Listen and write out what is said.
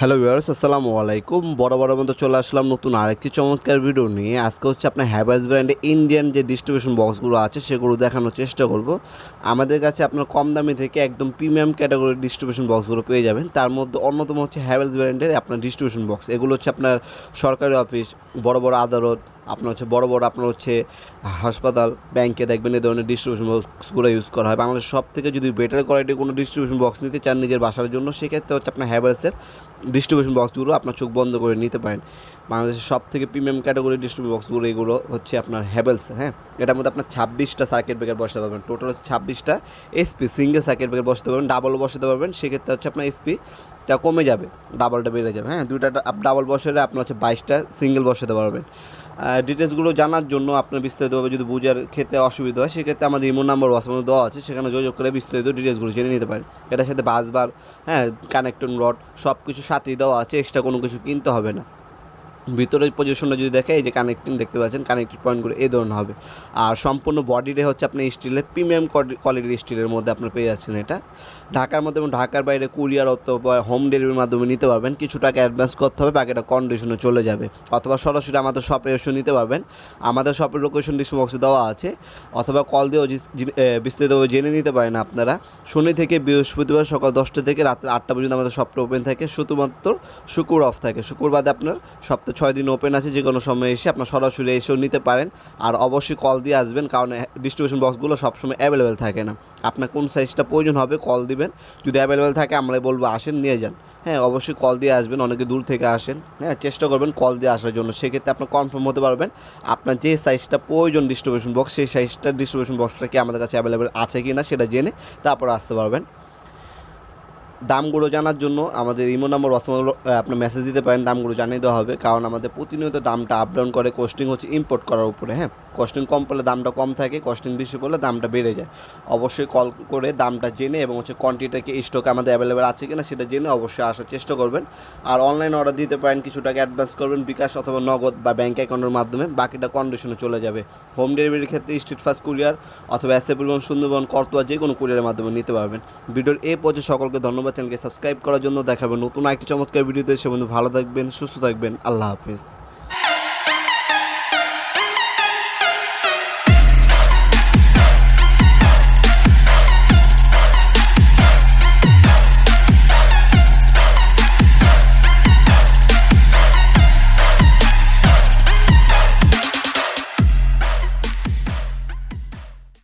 Hello viewers, আসসালামু আলাইকুম। বড় বড় মতো চলে আসলাম নতুন আরেকটি চমৎকার ভিডিও নিয়ে। আজকে হচ্ছে আপনার হ্যাভার্স ব্র্যান্ডে ইন্ডিয়ান যে ডিস্ট্রিবিউশন বক্সগুলো আছে, সেগুলো দেখানোর চেষ্টা করব। আমাদের কাছে আপনার কম দামি থেকে একদম প্রিমিয়াম ক্যাটাগরির ডিস্ট্রিবিউশন বক্সগুলো পেয়ে যাবেন। তার মধ্যে অন্যতম হচ্ছে হ্যাভেলস ব্র্যান্ডের আপনার ডিস্ট্রিবিউশন বক্স এগুলো হচ্ছে আপনার সরকারি অফিস বড় বড় আদালত আপনার হচ্ছে বড় বড় আপনার হচ্ছে হাসপাতাল ব্যাংকে দেখবেন এই ধরনের ডিস্ট্রিবিউশন বক্সগুলো ইউজ করা হয়। বাংলাদেশ সব থেকে যদি বেটার কোয়ালিটির কোনো ডিস্ট্রিবিউশন বক্স নিতে চান নিজের বাসার জন্য, সেক্ষেত্রে হচ্ছে আপনার হ্যাভেলসের ডিস্ট্রিবিউশন বক্সগুলো আপনার চোখ বন্ধ করে নিতে পারেন। বাংলাদেশের সব থেকে প্রিমিয়াম ক্যাটাগরি ডিস্ট্রিবিউশন বক্সগুলো এগুলো হচ্ছে আপনার হ্যাভেলস হ্যাঁ? এটার মধ্যে আপনার ছাব্বিশটা সার্কিট ব্রেকার বসাতে পারবেন। টোটাল হচ্ছে ছাব্বিশটা এসপি সিঙ্গেল সার্কিট ব্রেকার বসাতে পারবেন ডাবল বসাতে পারবেন। সেক্ষেত্রে হচ্ছে আপনার এসপিটা কমে যাবে ডাবলটা বেড়ে যাবে হ্যাঁ? দুইটা ডাবল বসালে আপনার হচ্ছে বাইশটা সিঙ্গেল বসাতে পারবেন। ডিটেলসগুলো জানার জন্য আপনার বিস্তারিতভাবে যদি বুঝার ক্ষেত্রে অসুবিধা হয়, সেক্ষেত্রে আমাদের ইমো নাম্বার হোয়াটসঅ্যাপে দেওয়া আছে। সেখানে যোগাযোগ করে বিস্তারিত ডিটেলসগুলো জেনে নিতে পারেন। এটার সাথে বাসবার হ্যাঁ কানেক্টন রড সব কিছু সাথেই দেওয়া আছে। এক্সট্রা কোনো কিছু কিনতে হবে না। ভিতরের পজিশনটা যদি দেখে, এই যে কানেক্টিং দেখতে পাচ্ছেন কানেক্টেড পয়েন্টগুলো এই ধরনের হবে। আর সম্পূর্ণ বডিতে হচ্ছে আপনি স্টিলের প্রিমিয়াম কোয়ালিটির স্টিলের মধ্যে আপনার পেয়ে যাচ্ছেন এটা। ঢাকার মধ্যে এবং ঢাকার বাইরে কুরিয়ার অথবা হোম ডেলিভারির মাধ্যমে নিতে পারবেন। কিছু টাকা অ্যাডভান্স করতে হবে, বাকিটা কন্ডিশনে চলে যাবে। অথবা সরাসরি আমাদের শপে এসে নিতে পারবেন। আমাদের শপের লোকেশন ডিসক্রিপশনে দেওয়া আছে। অথবা কল দিয়েও বিস্তারিতভাবে জেনে নিতে পারেন আপনারা। শনি থেকে বৃহস্পতিবার সকাল দশটা থেকে রাত্রে আটটা পর্যন্ত আমাদের শপটা ওপেন থাকে। শুধুমাত্র শুক্র অফ থাকে। শুক্রবাদে আপনার সপ্তাহে ছয় দিন ওপেন আছে, যে কোনো সময় এসে আপনার সরাসরি এসেও নিতে পারেন। আর অবশ্যই কল দিয়ে আসবেন, কারণ ডিস্ট্রিবিউশন বক্সগুলো সবসময় অ্যাভেলেবেল থাকে না। আপনার কোন সাইজটা প্রয়োজন হবে কল দিবেন। যদি অ্যাভেলেবেল থাকে আমরা বলব, আসেন, নিয়ে যান। হ্যাঁ অবশ্যই কল দিয়ে আসবেন, অনেকে দূর থেকে আসেন। হ্যাঁ চেষ্টা করবেন কল দিয়ে আসার জন্য। সেক্ষেত্রে আপনার কনফার্ম হতে পারবেন, আপনার যে সাইজটা প্রয়োজন ডিস্ট্রিবিউশন বক্স সেই সাইজটা ডিস্ট্রিবিউশন বক্সটা কি আমাদের কাছে অ্যাভেলেবেল আছে কি না সেটা জেনে তারপর আসতে পারবেন। দামগুলো জানার জন্য আমাদের ইমো নাম্বার হোয়াটসঅ্যাপ আপনার মেসেজ দিতে পারেন, দামগুলো জানিয়ে দেওয়া হবে। কারণ আমাদের প্রতিনিয়ত দামটা আপ ডাউন করে কস্টিং হচ্ছে ইম্পোর্ট করার উপরে হ্যাঁ? কস্টিং কম পড়লে দামটা কম থাকে কস্টিং বেশি পড়লে দামটা বেড়ে যায়। অবশ্যই কল করে দামটা জেনে এবং হচ্ছে কোয়ান্টিটিটা কি স্টকে আমাদের অ্যাভেলেবেল আছে কিনা সেটা জেনে অবশ্যই আসার চেষ্টা করবেন। আর অনলাইন অর্ডার দিতে পারেন, কিছু টাকা অ্যাডভান্স করবেন, বিকাশ অথবা নগদ বা ব্যাঙ্ক অ্যাকাউন্টের মাধ্যমে, বাকিটা কন্ডিশনে চলে যাবে। হোম ডেলিভারির ক্ষেত্রে স্ট্রিট ফাস্ট কুরিয়ার অথবা অ্যাসেবলন সুন্দরবন করতোয়া যে কোনো কুরিয়ারের মাধ্যমে নিতে পারবেন। ভিডিওর এই পর্যায়ে সকলকে ধন্যবাদ। চ্যানেলকে সাবস্ক্রাইব করার জন্য দেখাবেন নতুন একটি চমৎকার ভিডিওতে সে বন্ধু ভালো থাকবেন, সুস্থ থাকবেন। আল্লাহ হাফিজ।